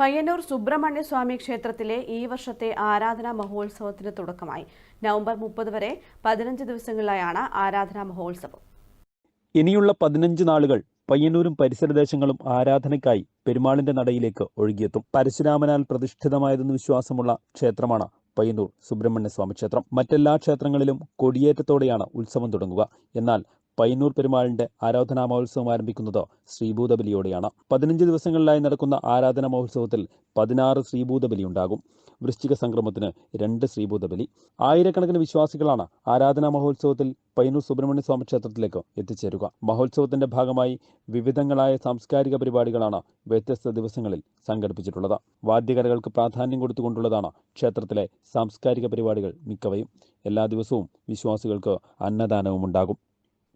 പയ്യന്നൂർ സുബ്രഹ്മണ്യസ്വാമി ക്ഷേത്രത്തിലെ ഈ വർഷത്തെ ആരാധനാ മഹോത്സവത്തിന് തുടക്കമായി. നവംബർ മുപ്പത് വരെ പതിനഞ്ച് ദിവസങ്ങളിലായാണ് ആരാധനാ മഹോത്സവം. ഇനിയുള്ള പതിനഞ്ച് നാളുകൾ പയ്യന്നൂരും പരിസരദേശങ്ങളും ആരാധനയ്ക്കായി പെരുമാളിന്റെ നടയിലേക്ക് ഒഴുകിയെത്തും. പരശുരാമനാൽ പ്രതിഷ്ഠിതമായതെന്ന് വിശ്വാസമുള്ള ക്ഷേത്രമാണ് പയ്യന്നൂർ സുബ്രഹ്മണ്യ സ്വാമി ക്ഷേത്രം. മറ്റെല്ലാ ക്ഷേത്രങ്ങളിലും കൊടിയേറ്റത്തോടെയാണ് ഉത്സവം തുടങ്ങുക. എന്നാൽ പയ്യന്നൂർ പെരുമാളിന്റെ ആരാധനാ മഹോത്സവം ആരംഭിക്കുന്നത് ശ്രീഭൂതബലിയോടെയാണ്. പതിനഞ്ച് ദിവസങ്ങളിലായി നടക്കുന്ന ആരാധനാ മഹോത്സവത്തിൽ പതിനാറ് ശ്രീഭൂതബലി ഉണ്ടാകും. വൃശ്ചിക സംക്രമത്തിന് രണ്ട് ശ്രീഭൂതബലി. ആയിരക്കണക്കിന് വിശ്വാസികളാണ് ആരാധനാ മഹോത്സവത്തിൽ പയ്യന്നൂർ സുബ്രഹ്മണ്യ സ്വാമി ക്ഷേത്രത്തിലേക്ക് എത്തിച്ചേരുക. മഹോത്സവത്തിന്റെ ഭാഗമായി വിവിധങ്ങളായ സാംസ്കാരിക പരിപാടികളാണ് വ്യത്യസ്ത ദിവസങ്ങളിൽ സംഘടിപ്പിച്ചിട്ടുള്ളത്. വാദ്യകലകൾക്ക് പ്രാധാന്യം കൊടുത്തുകൊണ്ടുള്ളതാണ് ക്ഷേത്രത്തിലെ സാംസ്കാരിക പരിപാടികൾ മിക്കവയും. എല്ലാ ദിവസവും വിശ്വാസികൾക്ക് അന്നദാനവും ഉണ്ടാകും.